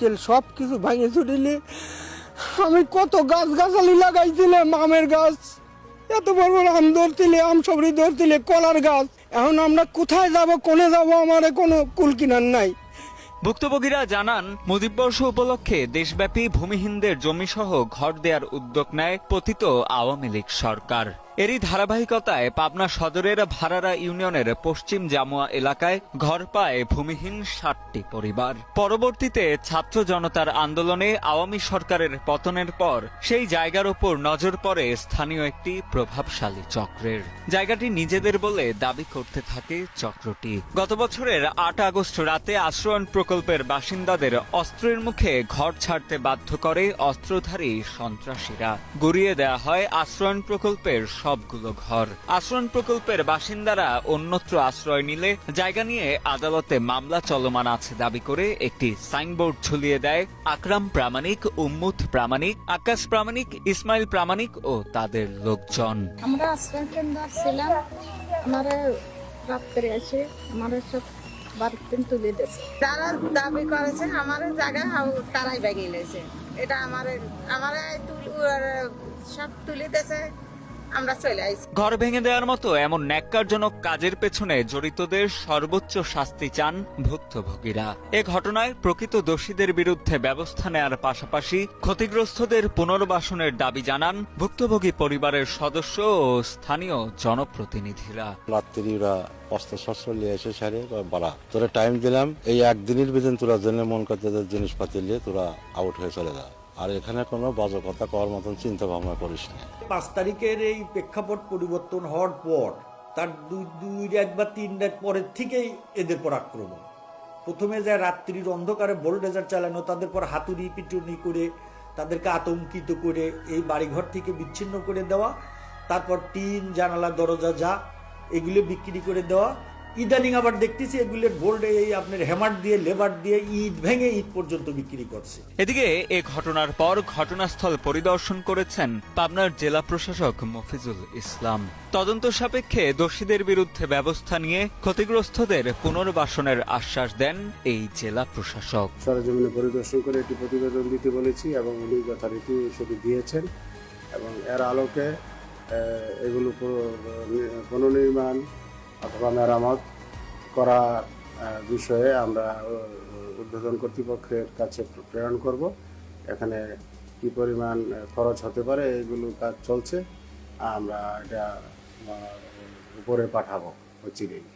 কেল সব কিছু ভাঙে চুরিলে আমি কত গাছ গাছালি লাগাইছিলাম আমের গাছ। এত বড় বড় আম ধরতিলে আম সবরি ধরতিলে কলার গাছ। এখন আমরা কোথায় যাব, কোনে যাব, আমার কোনো কুল কিনার নাই। ভুক্তভোগীরা জানান মুজিববর্ষ উপলক্ষে দেশব্যাপী ভূমিহীনদের জমিসহ ঘর দেওয়ার উদ্যোগ নেয় পতিত আওয়ামী লীগ সরকার। এরই ধারাবাহিকতায় পাবনা সদরের ভাড়ারা ইউনিয়নের পশ্চিম জামুয়া এলাকায় ঘর পায় ভূমিহীন ষাটটি পরিবার। পরবর্তীতে ছাত্র জনতার আন্দোলনে আওয়ামী সরকারের পতনের পর সেই জায়গার ওপর নজর পড়ে স্থানীয় একটি প্রভাবশালী চক্রের। জায়গাটি নিজেদের বলে দাবি করতে থাকে চক্রটি। গত বছরের আট আগস্ট রাতে আশ্রয়ণ প্রকল্পের বাসিন্দাদের অস্ত্রের মুখে ঘর ছাড়তে বাধ্য করে অস্ত্রধারী সন্ত্রাসীরা। গুড়িয়ে দেয়া হয় আশ্রয়ণ প্রকল্পের সবগুলো ঘর। আশ্রয়ণ প্রকল্পের বাসিন্দারা অন্যত্র আশ্রয় নিলে জায়গা নিয়ে আদালতে মামলা চলমান আছে দাবি করে একটি সাইনবোর্ড ঝুলিয়ে দেয় আকরাম প্রামাণিক উম্মুথ প্রামাণিক আকাশ প্রামাণিক ইসমাইল প্রামাণিক ও তাদের লোকজন। আমরা আশ্রয় কেন্দ্র ছিলাম আমার রাত করে আছে আমার সব বাড়িতে তুলে দিয়েছে। তারা দাবি করেছে আমার জায়গা তারাই লেছে এটা আমার আমার সব তুলে দিয়েছে। আমরা চলে আইছি ঘর ভেঙে দেওয়ার মতো এমন ন্যাক্কারজনক কাজের পেছনে জড়িতদের সর্বোচ্চ শাস্তি চান ভুক্তভোগীরা। এ ঘটনায় প্রকৃত দোষীদের বিরুদ্ধে ব্যবস্থা নেয়ার পাশাপাশি ক্ষতিগ্রস্তদের পুনর্বাসনের দাবি জানান ভুক্তভোগী পরিবারের সদস্য ও স্থানীয় জনপ্রতিনিধিরা। রাত্রি ওরা অস্ত্র শস্ত্র নিয়ে এসে সারে বা বাড়া। তোরা টাইম দিলাম এই একদিনের ভিতরে তোরা জেনে মন করতে জিনিসপাতি নিয়ে তোরা আউট হয়ে চলে যা। আর এখানে কোনো বাজকতা করার মতন চিন্তা ভাবনা করিস না। পাঁচ তারিখের এই প্রেক্ষাপট পরিবর্তন হওয়ার পর, তার দুই দুই রাত বা তিন রাত পরের থেকেই এদের পর আক্রমণ। প্রথমে যা রাত্রির অন্ধকারে বোল্ডেজার চালানো, তাদের পর হাতুড়ি পিটুনি করে, তাদেরকে আতঙ্কিত করে এই বাড়িঘর থেকে বিচ্ছিন্ন করে দেওয়া, তারপর টিন, জানালা, দরজা যা, এগুলো বিক্রি করে দেওয়া ইদানিং আবার দেখতেছি এগুলোর বোল্ডে এই আপনার হ্যামার দিয়ে লেবার দিয়ে ইট ভেঙে ইট পর্যন্ত বিক্রি করছে। এদিকে এ ঘটনার পর ঘটনাস্থল পরিদর্শন করেছেন পাবনার জেলা প্রশাসক মফিজুল ইসলাম। তদন্ত সাপেক্ষে দোষীদের বিরুদ্ধে ব্যবস্থা নিয়ে ক্ষতিগ্রস্তদের পুনর্বাসনের আশ্বাস দেন এই জেলা প্রশাসক। সরজমিনে পরিদর্শন করে একটি প্রতিবেদন দিতে বলেছি এবং উনি যথারীতি সেটি দিয়েছেন এবং এর আলোকে আহ, এগুলো পুনর্নির্মাণ অথবা মেরামত করা বিষয়ে আমরা উদ্বোধন কর্তৃপক্ষের কাছে প্রেরণ করব। এখানে কি পরিমাণ খরচ হতে পারে, এগুলো কাজ চলছে। আমরা এটা উপরে পাঠাবো, অচিরেই।